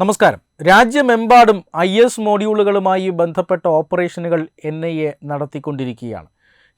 നമസ്കാരം. രാജ്യമെമ്പാടും I S മോഡ്യൂളുകളുമായി ബന്ധപ്പെട്ട ഓപ്പറേഷനുകൾ എൻ ഐ എ നടത്തിക്കൊണ്ടിരിക്കുകയാണ്.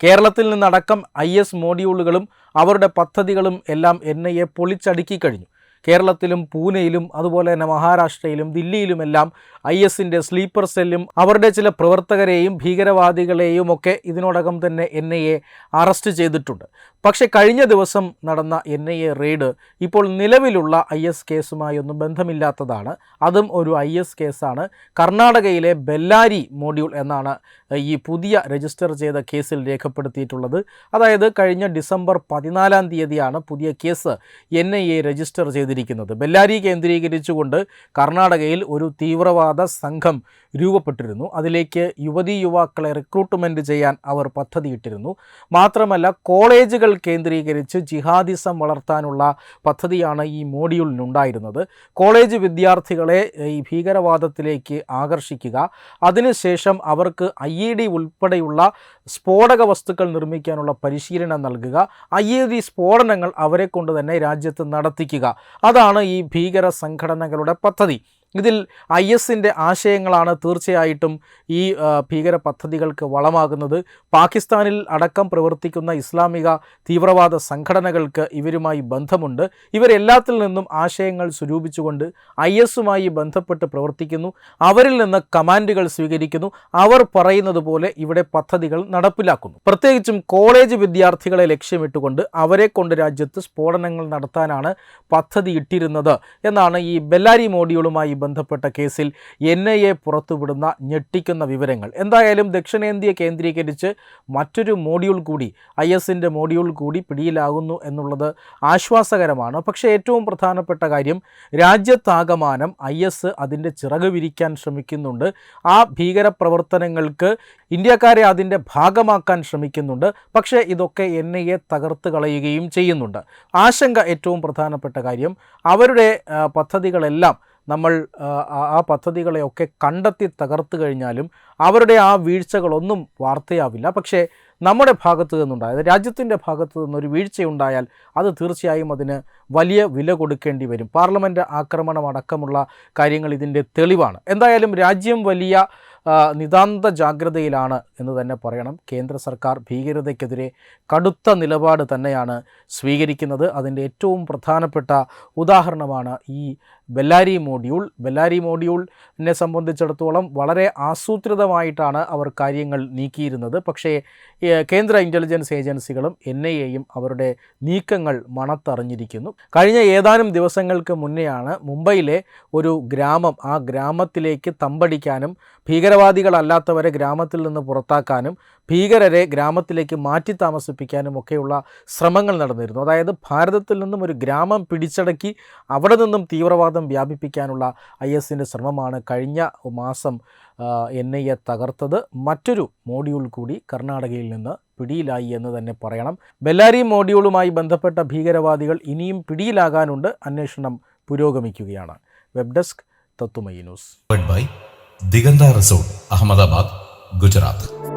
കേരളത്തിൽ നിന്നടക്കം ഐ എസ് മോഡ്യൂളുകളും അവരുടെ പദ്ധതികളും എല്ലാം എൻ ഐ എ പൊളിച്ചടുക്കി കഴിഞ്ഞു. കേരളത്തിലും പൂനെയിലും അതുപോലെ തന്നെ മഹാരാഷ്ട്രയിലും ദില്ലിയിലുമെല്ലാം ഐ എസിന്റെ സ്ലീപ്പർ സെല്ലും അവരുടെ ചില പ്രവർത്തകരെയും ഭീകരവാദികളെയും ഒക്കെ ഇതിനോടകം തന്നെ എൻ ഐ എ അറസ്റ്റ് ചെയ്തിട്ടുണ്ട്. പക്ഷേ കഴിഞ്ഞ ദിവസം നടന്ന എൻ ഐ എ റെയ്ഡ് ഇപ്പോൾ നിലവിലുള്ള ഐ എസ് കേസുമായൊന്നും ബന്ധമില്ലാത്തതാണ്. അതും ഒരു ഐ എസ് കേസാണ്. കർണാടകയിലെ ബെല്ലാരി മോഡ്യൂൾ എന്നാണ് ഈ പുതിയ രജിസ്റ്റർ ചെയ്ത കേസിൽ രേഖപ്പെടുത്തിയിട്ടുള്ളത്. അതായത് കഴിഞ്ഞ ഡിസംബർ പതിനാലാം തീയതിയാണ് പുതിയ case N I A register ചെയ്തിരിക്കുന്നത്. ബെല്ലാരി കേന്ദ്രീകരിച്ചുകൊണ്ട് കർണാടകയിൽ ഒരു തീവ്രവാദ സംഘം രൂപപ്പെട്ടിരുന്നു. അതിലേക്ക് യുവതീ യുവാക്കളെ റിക്രൂട്ട്മെന്റ് ചെയ്യാൻ അവർ പദ്ധതിയിട്ടിരുന്നു. മാത്രമല്ല കോളേജുകൾ കേന്ദ്രീകരിച്ച് ജിഹാദിസം വളർത്താനുള്ള പദ്ധതിയാണ് ഈ മോഡ്യൂളിനുണ്ടായിരുന്നത്. കോളേജ് വിദ്യാർത്ഥികളെ ഈ ഭീകരവാദത്തിലേക്ക് ആകർഷിക്കുക അതിനുശേഷം അവർക്ക് ഐ ഇ ഡി ഉൾപ്പെടെയുള്ള സ്ഫോടക വസ്തുക്കൾ നിർമ്മിക്കാനുള്ള പരിശീലനം നൽകുക ഐ ഇ ഡി സ്ഫോടനങ്ങൾ അവരെ കൊണ്ട് തന്നെ രാജ്യത്ത് നടത്തിക്കുക. അതാണ് ഈ ഭീകര സംഘടനകളുടെ പദ്ധതി. ഇതിൽ ഐ എസിന്റെ ആശയങ്ങളാണ് തീർച്ചയായിട്ടും ഈ ഭീകര പദ്ധതികൾക്ക് വളമാകുന്നത്. പാകിസ്ഥാനിൽ അടക്കം പ്രവർത്തിക്കുന്ന ഇസ്ലാമിക തീവ്രവാദ സംഘടനകൾക്ക് ഇവരുമായി ബന്ധമുണ്ട്. ഇവരെല്ലാത്തിൽ നിന്നും ആശയങ്ങൾ സ്വരൂപിച്ചുകൊണ്ട് ഐ എസുമായി ബന്ധപ്പെട്ട് പ്രവർത്തിക്കുന്നു. അവരിൽ നിന്ന് കമാൻഡുകൾ സ്വീകരിക്കുന്നു. അവർ പറയുന്നത് പോലെ ഇവിടെ പദ്ധതികൾ നടപ്പിലാക്കുന്നു. പ്രത്യേകിച്ചും കോളേജ് വിദ്യാർത്ഥികളെ ലക്ഷ്യമിട്ടുകൊണ്ട് അവരെ കൊണ്ട് രാജ്യത്ത് സ്ഫോടനങ്ങൾ നടത്താനാണ് പദ്ധതി ഇട്ടിരുന്നത് എന്നാണ് ഈ ബെല്ലാരി മോഡ്യൂളുമായി ബന്ധപ്പെട്ട കേസിൽ എൻ ഐ എ പുറത്തുവിടുന്ന ഞെട്ടിക്കുന്ന വിവരങ്ങൾ. എന്തായാലും ദക്ഷിണേന്ത്യ കേന്ദ്രീകരിച്ച് മറ്റൊരു മോഡ്യൂൾ കൂടി ഐ എസിന്റെ മോഡ്യൂൾ കൂടി പിടിയിലാകുന്നു എന്നുള്ളത് ആശ്വാസകരമാണ്. പക്ഷേ ഏറ്റവും പ്രധാനപ്പെട്ട കാര്യം രാജ്യത്താകമാനം ഐ എസ് അതിന്റെ ചിറക് വിരിക്കാൻ ശ്രമിക്കുന്നുണ്ട്. ആ ഭീകരപ്രവർത്തനങ്ങൾക്ക് ഇന്ത്യക്കാരെ അതിന്റെ ഭാഗമാക്കാൻ ശ്രമിക്കുന്നുണ്ട്. പക്ഷേ ഇതൊക്കെ എൻ ഐ എ തകർത്ത് കളയുകയും ചെയ്യുന്നുണ്ട്. ആശങ്ക ഏറ്റവും പ്രധാനപ്പെട്ട കാര്യം അവരുടെ പദ്ധതികളെല്ലാം നമ്മൾ ആ, പദ്ധതികളെയൊക്കെ കണ്ടെത്തി തകർത്തു കഴിഞ്ഞാലും അവരുടെ ആ വീഴ്ചകളൊന്നും വാർത്തയാവില്ല. പക്ഷേ നമ്മുടെ ഭാഗത്തു നിന്നുണ്ടായത് രാജ്യത്തിന്റെ ഭാഗത്തു നിന്നൊരു വീഴ്ചയുണ്ടായാൽ അത് തീർച്ചയായും അതിന് വലിയ വില കൊടുക്കേണ്ടി വരും. പാർലമെന്റ് ആക്രമണം അടക്കമുള്ള കാര്യങ്ങൾ ഇതിന്റെ തെളിവാണ്. എന്തായാലും രാജ്യം വലിയ നിതാന്ത ജാഗ്രതയിലാണ് എന്ന് തന്നെ പറയണം. കേന്ദ്ര സർക്കാർ ഭീകരതയ്ക്കെതിരെ കടുത്ത നിലപാട് തന്നെയാണ് സ്വീകരിക്കുന്നത്. അതിന്റെ ഏറ്റവും പ്രധാനപ്പെട്ട ഉദാഹരണമാണ് ഈ ബെല്ലാരി മോഡ്യൂൾ ബെല്ലാരി മോഡ്യൂളിനെ സംബന്ധിച്ചിടത്തോളം വളരെ ആസൂത്രിതമായിട്ടാണ് അവർ കാര്യങ്ങൾ നീക്കിയിരുന്നത്. പക്ഷേ കേന്ദ്ര ഇന്റലിജൻസ് ഏജൻസികളും എൻ ഐ എയും അവരുടെ നീക്കങ്ങൾ മണത്തറിഞ്ഞിരിക്കുന്നു. കഴിഞ്ഞ ഏതാനും ദിവസങ്ങൾക്ക് മുന്നെയാണ് മുംബൈയിലെ ഒരു ഗ്രാമം ആ ഗ്രാമത്തിലേക്ക് തമ്പടിക്കാനും ഭീകരവാദികളല്ലാത്തവരെ ഗ്രാമത്തിൽ നിന്ന് പുറത്താക്കാനും ഭീകരരെ ഗ്രാമത്തിലേക്ക് മാറ്റി താമസിപ്പിക്കാനും ഒക്കെയുള്ള ശ്രമങ്ങൾ നടന്നിരുന്നു. അതായത് ഭാരതത്തിൽ നിന്നും ഒരു ഗ്രാമം പിടിച്ചടക്കി അവിടെ നിന്നും തീവ്രവാദം വ്യാപിപ്പിക്കാനുള്ള ഐ എസിന്റെ ശ്രമമാണ് കഴിഞ്ഞ മാസം എൻ ഐ എ തകർത്തത്. മറ്റൊരു മോഡ്യൂൾ കൂടി കർണാടകയിൽ നിന്ന് പിടിയിലായി എന്ന് തന്നെ പറയണം. ബെല്ലാരി മോഡ്യൂളുമായി ബന്ധപ്പെട്ട ഭീകരവാദികൾ ഇനിയും പിടിയിലാകാനുണ്ട്. അന്വേഷണം പുരോഗമിക്കുകയാണ്. വെബ് ഡെസ്ക് തത്തുമൈ ന്യൂസ്. ദിഗന്ത റിസോർട്ട് അഹമ്മദാബാദ് ഗുജറാത്ത്.